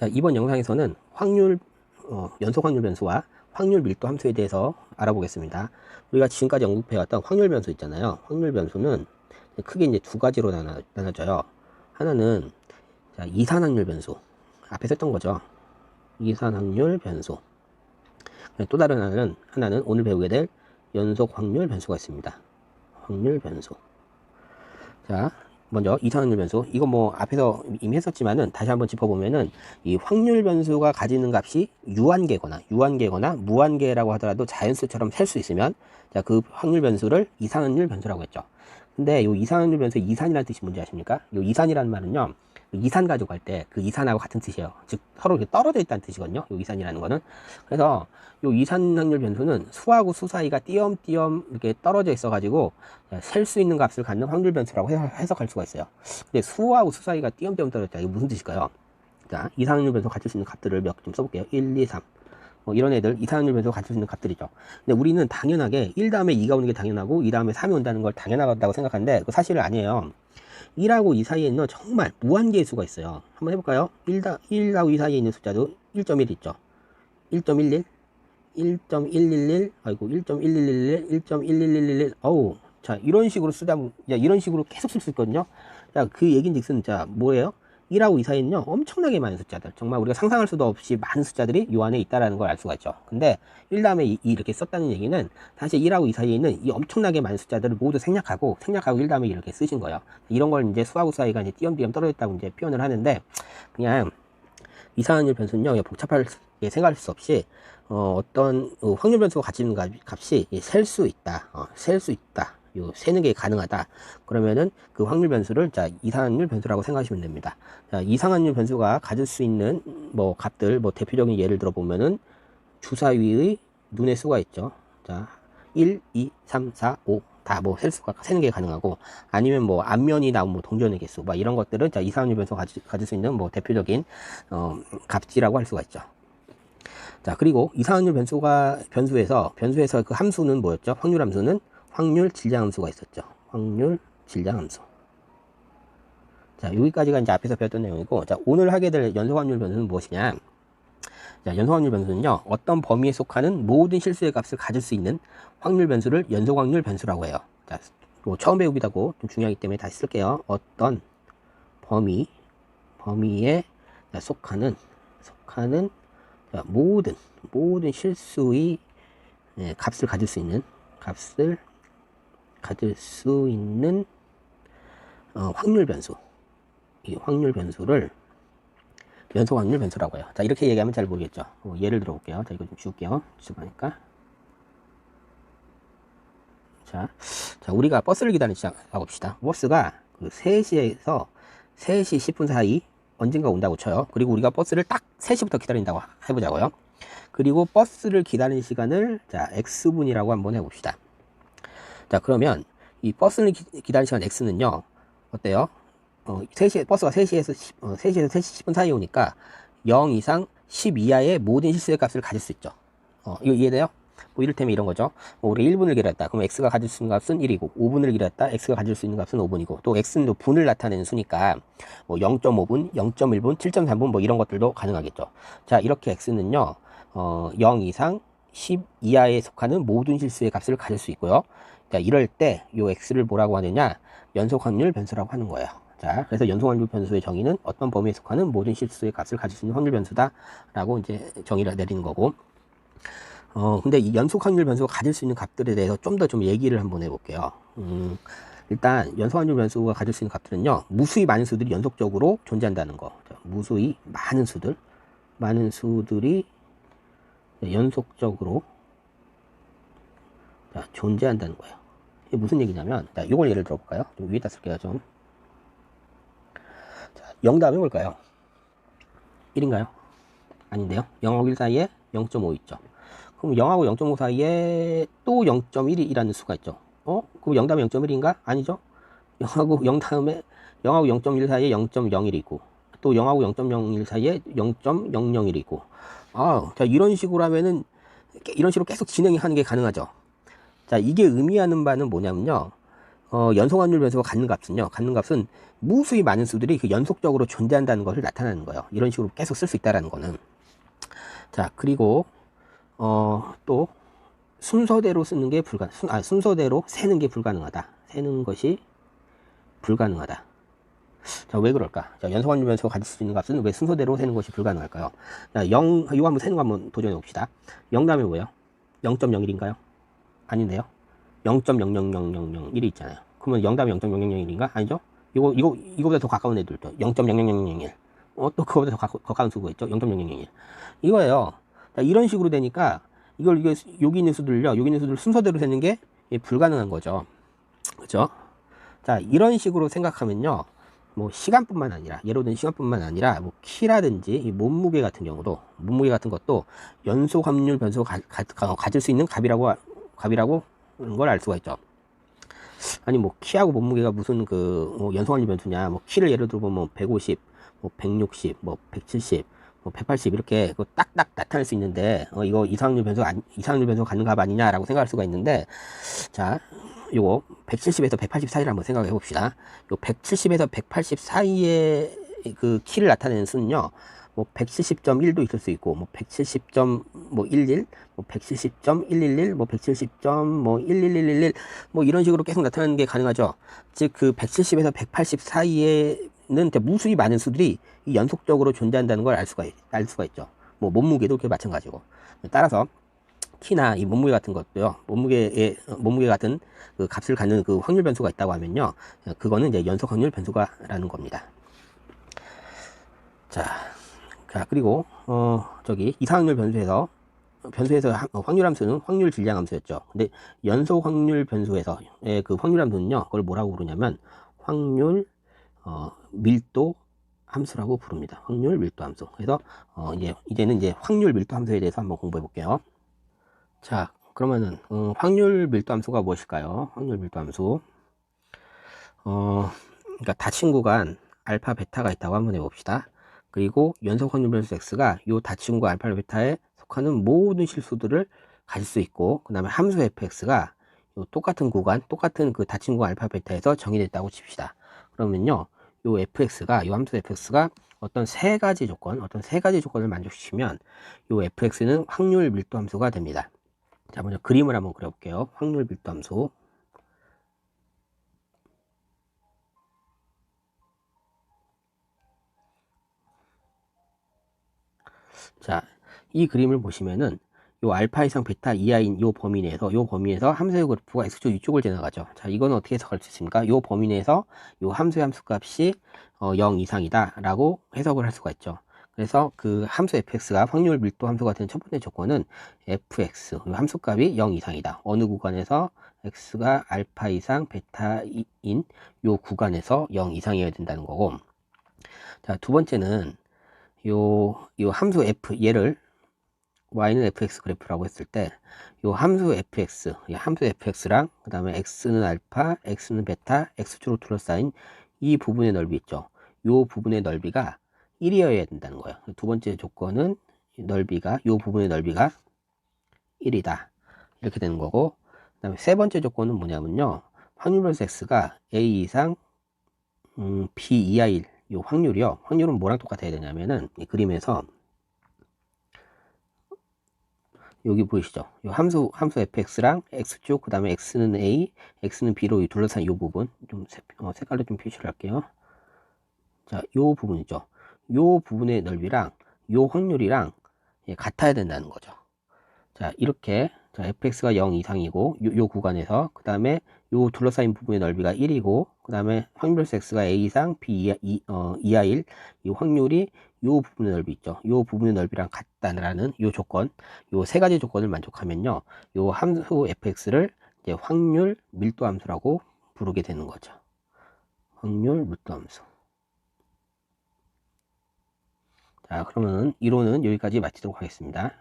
자, 이번 영상에서는 확률, 어, 연속 확률 변수와 확률 밀도 함수에 대해서 알아보겠습니다. 우리가 지금까지 언급해왔던 확률 변수 있잖아요. 확률 변수는 크게 이제 두 가지로 나눠, 나눠져요. 하나는 자, 이산 확률 변수. 앞에서 했던 거죠. 이산 확률 변수. 또 다른 하나는, 하나는 오늘 배우게 될 연속 확률 변수가 있습니다. 확률 변수. 자, 먼저 이산확률 변수. 이거 뭐 앞에서 이미 했었지만은 다시 한번 짚어보면은 이 확률 변수가 가지는 값이 유한계거나 유한계거나 무한계라고 하더라도 자연수처럼 셀 수 있으면 자, 그 확률 변수를 이산확률 변수라고 했죠. 근데 요 이산확률 변수 이산이라는 뜻이 뭔지 아십니까? 요 이산이라는 말은요. 이산 가지고 할때그 이산하고 같은 뜻이에요. 즉 서로 이렇게 떨어져 있다는 뜻이거든요. 요 이산이라는 거는. 그래서 요 이산 확률 변수는 수하고 수 사이가 띄엄띄엄 이렇게 떨어져 있어 가지고 셀 수 있는 값을 갖는 확률 변수라고 해석할 수가 있어요. 근데 수하고 수 사이가 띄엄띄엄 떨어져 있다. 이게 무슨 뜻일까요? 자, 이산 확률 변수 가질 수 있는 값들을 몇개좀 써볼게요. 1, 2, 3. 뭐 이런 애들 이산확률 변수가 가질 수 있는 값들이죠. 근데 우리는 당연하게 1 다음에 2가 오는 게 당연하고 2 다음에 3이 온다는 걸 당연하다고 생각하는데 그 사실은 아니에요. 1하고 2 사이에 있는 정말 무한계의 수가 있어요. 한번 해볼까요? 1, 다, 1하고 2 사이에 있는 숫자도 1.1 있죠. 1.11, 1.111, 아이고, 1.1111, 1.11111, 어우, 자, 이런 식으로 쓰다, 야, 이런 식으로 계속 쓸 수 있거든요. 자, 그 얘기인 즉슨, 자, 뭐예요? 1하고 2 사이는요, 엄청나게 많은 숫자들. 정말 우리가 상상할 수도 없이 많은 숫자들이 요 안에 있다라는 걸 알 수가 있죠. 근데 1 다음에 2, 이렇게 썼다는 얘기는 사실 1하고 2 사이에 있는 이 엄청나게 많은 숫자들을 모두 생략하고, 생략하고 1 다음에 이렇게 쓰신 거예요. 이런 걸 이제 수하고 사이가 이제 띄엄띄엄 떨어졌다고 이제 표현을 하는데, 그냥 이상한 변수는요, 복잡하게 생각할 수 없이, 어, 어떤 어, 확률 변수가 가지는 값이 셀 수 있다. 어, 셀수 있다. 요 세는 게 가능하다. 그러면은 그 확률 변수를 자 이상확률 변수라고 생각하시면 됩니다. 자 이상확률 변수가 가질 수 있는 뭐 값들 뭐 대표적인 예를 들어 보면은 주사위의 눈의 수가 있죠. 자 1, 2, 3, 4, 5 다 뭐 셀 수가 세는 게 가능하고 아니면 뭐 앞면이 나온 뭐 동전의 개수 막 이런 것들은 자 이상확률 변수가 가지, 가질 수 있는 뭐 대표적인 어 값이라고 할 수가 있죠. 자 그리고 이상확률 변수가 변수에서 변수에서 그 함수는 뭐였죠? 확률 함수는 확률 질량 함수가 있었죠. 확률 질량 함수. 자, 여기까지가 이제 앞에서 배웠던 내용이고, 자, 오늘 하게 될 연속 확률 변수는 무엇이냐? 자, 연속 확률 변수는요, 어떤 범위에 속하는 모든 실수의 값을 가질 수 있는 확률 변수를 연속 확률 변수라고 해요. 자, 뭐 처음 배우기다고 좀 중요하기 때문에 다시 쓸게요. 어떤 범위, 범위에 속하는, 속하는 자, 모든, 모든 실수의 예, 값을 가질 수 있는, 값을 가질 수 있는 어, 확률 변수. 이 확률 변수를 연속 확률 변수라고 해요. 자 이렇게 얘기하면 잘 모르겠죠. 어, 예를 들어 볼게요. 자 이거 좀 지울게요. 지우니까. 자, 자 우리가 버스를 기다리는 시작해 봅시다. 버스가 그 3시에서 3시 10분 사이 언젠가 온다고 쳐요. 그리고 우리가 버스를 딱 3시부터 기다린다고 해보자고요. 그리고 버스를 기다리는 시간을 자 x분이라고 한번 해봅시다 자, 그러면 이 버스를 기, 다리는 시간 X는요, 어때요? 어, 3시, 버스가 3시에서 10, 어, 3시에서 3시 10분 사이에 오니까 0 이상 10 이하의 모든 실수의 값을 가질 수 있죠. 어, 이거 이해돼요? 뭐 이를테면 이런 거죠. 뭐 우리 1분을 기다렸다. 그럼 x가 가질 수 있는 값은 1이고, 5분을 기다렸다. x가 가질 수 있는 값은 5분이고, 또 x는 또 분을 나타내는 수니까 뭐 0.5분, 0.1분, 7.3분 뭐 이런 것들도 가능하겠죠. 자, 이렇게 x는요, 어, 0 이상 10 이하에 속하는 모든 실수의 값을 가질 수 있고요. 자, 이럴 때요 x를 뭐라고 하느냐? 연속 확률 변수라고 하는 거예요. 자, 그래서 연속 확률 변수의 정의는 어떤 범위에 속하는 모든 실수의 값을 가질 수 있는 확률 변수다라고 이제 정의를 내리는 거고. 어, 근데 이 연속 확률 변수가 가질 수 있는 값들에 대해서 좀 더좀 얘기를 한번 해볼게요. 음, 일단 연속 확률 변수가 가질 수 있는 값들은요, 무수히 많은 수들이 연속적으로 존재한다는 거. 자, 무수히 많은 수들, 많은 수들이 연속적으로 자, 존재한다는 거예요. 이게 무슨 얘기냐면, 자, 이걸 예를 들어 볼까요? 좀 위에다 쓸게요, 좀. 자, 0 다음에 뭘까요? 1인가요? 아닌데요? 0하고 1 사이에 0.5 있죠. 그럼 0하고 0.5 사이에 또 0.1이라는 수가 있죠. 어? 그럼 0 다음에 0.1인가? 아니죠? 0하고 0 다음에 0하고 0.1 사이에 0.01이 있고, 또 0하고 0.01 사이에 0.001이 있고, 아, 자, 이런 식으로 하면은, 이런 식으로 계속 진행하는 게 가능하죠. 자, 이게 의미하는 바는 뭐냐면요. 어, 연속 확률 변수가 갖는 값은요. 갖는 값은 무수히 많은 수들이 그 연속적으로 존재한다는 것을 나타내는 거예요. 이런 식으로 계속 쓸 수 있다라는 거는. 자, 그리고 어, 또 순서대로 쓰는 게 불가 순, 아, 순서대로 세는 게 불가능하다. 세는 것이 불가능하다. 자, 왜 그럴까? 자, 연속 확률 변수가 가질 수 있는 값은 왜 순서대로 세는 것이 불가능할까요? 자, 0, 이거 한번 세는 거 한번 도전해 봅시다. 0 다음에 뭐예요? 0.01인가요? 아닌데요? 0.0000001이 있잖아요. 그러면 0 다음에 0.0001인가? 아니죠? 이거, 이거, 이거보다 더 가까운 애들도 0.00001. 어, 또 그거보다 더 가, 가까운 수가 있죠? 0.0001. 이거예요. 자, 이런 식으로 되니까 이걸 이게 여기 있는 수들을요. 여기 있는 수들 순서대로 세는 게 불가능한 거죠. 그죠? 자, 이런 식으로 생각하면요. 뭐 시간뿐만 아니라 예로 든 시간뿐만 아니라 뭐 키라든지 이 몸무게 같은 경우도 몸무게 같은 것도 연속 확률 변수 가 가, 가, 가질 수 있는 값이라고 값이라고 하는 걸 알 수가 있죠. 아니 뭐 키하고 몸무게가 무슨 그 뭐 연속 확률 변수냐? 뭐 키를 예를 들어 보면 150, 뭐 160, 뭐 170, 뭐 180 이렇게 그 딱딱 나타낼 수 있는데 어 이거 이상률 변수 가 이상률 변수 가 갖는 값 아니냐라고 생각할 수가 있는데 자 요거 170에서 180 사이를 한번 생각해 봅시다. 요 170에서 180 사이의 그 키를 나타내는 수는요. 뭐 170.1도 있을 수 있고 뭐 170.11, 뭐 170.111, 뭐 170.11111, 뭐 이런 식으로 계속 나타나는 게 가능하죠. 즉 그 170에서 180 사이에는 무수히 많은 수들이 연속적으로 존재한다는 걸 알 수가 알 수가 있죠. 뭐 몸무게도 그렇게 마찬가지고. 따라서 키나 이 몸무게 같은 것도요, 몸무게의, 몸무게 같은 그 값을 갖는 그 확률 변수가 있다고 하면요, 그거는 이제 연속 확률 변수가라는 겁니다. 자, 자, 그리고, 어, 저기, 이상확률 변수에서, 변수에서 확률 함수는 확률 질량 함수였죠. 근데 연속 확률 변수에서의 그 확률 함수는요, 그걸 뭐라고 부르냐면, 확률, 어, 밀도 함수라고 부릅니다. 확률 밀도 함수. 그래서, 어, 이제, 이제는 이제 확률 밀도 함수에 대해서 한번 공부해 볼게요. 자, 그러면은 어, 확률 밀도 함수가 무엇일까요? 확률 밀도 함수. 어, 그러니까 닫힌 구간 알파 베타가 있다고 한번 해봅시다. 그리고 연속 확률 변수 x가 요 닫힌 구간 알파 베타에 속하는 모든 실수들을 가질 수 있고, 그 다음에 함수 fx가 요 똑같은 구간, 똑같은 그 구간 알파 베타에서 정의됐다고 칩시다. 그러면요, 요 fx가 요 함수 fx가 어떤 세 가지 조건, 어떤 세 가지 조건을 만족시키면 요 fx는 확률 밀도 함수가 됩니다. 자, 먼저 그림을 한번 그려볼게요. 확률 밀도 함수. 자, 이 그림을 보시면은 요 알파 이상 베타 이하인 요 범위 내에서 요 범위 내에서 함수의 그래프가 x축 위쪽을 지나가죠. 자, 이건 어떻게 해석할 수 있습니까? 요 범위 내에서 요 함수의 함수 값이 어, 0 이상이다 라고 해석을 할 수가 있죠. 그래서 그 함수 fx가 확률 밀도 함수가 되는 첫 번째 조건은 fx 함수 값이 0 이상이다. 어느 구간에서 x가 알파 이상 베타인 요 구간에서 0 이상이어야 된다는 거고 자, 두 번째는 요, 요 함수 f 얘를 y는 fx 그래프라고 했을 때 요 함수 fx, 이 함수 fx랑 그 다음에 x는 알파, x는 베타, x축으로 둘러싸인 이 부분의 넓이 있죠. 요 부분의 넓이가 1이어야 된다는 거예요. 두 번째 조건은 넓이가 이 부분의 넓이가 1이다. 이렇게 되는 거고 그 다음에 세 번째 조건은 뭐냐면요. 확률 변수 x가 a 이상 음, b 이하일 이 확률이요. 확률은 뭐랑 똑같아야 되냐면은 이 그림에서 여기 보이시죠? 이 함수 함수 fx랑 x축 그다음에 x는 a, x는 b로 둘러싼 이 부분 좀 색, 어, 깔로 좀 표시를 할게요. 자, 이 부분이죠. 요 부분의 넓이랑 요 확률이랑 예, 같아야 된다는 거죠. 자, 이렇게 자, fx가 0 이상이고 요, 요 구간에서 그 다음에 요 둘러싸인 부분의 넓이가 1이고 그 다음에 확률수 x가 a 이상 b 이하, 이, 어, 이하 1, 이 확률이 요 부분의 넓이 있죠. 요 부분의 넓이랑 같다는 요 조건, 요 세 가지 조건을 만족하면요, 요 함수 fx를 이제 확률 밀도 함수라고 부르게 되는 거죠. 확률 밀도 함수. 자, 그러면 이론은 여기까지 마치도록 하겠습니다.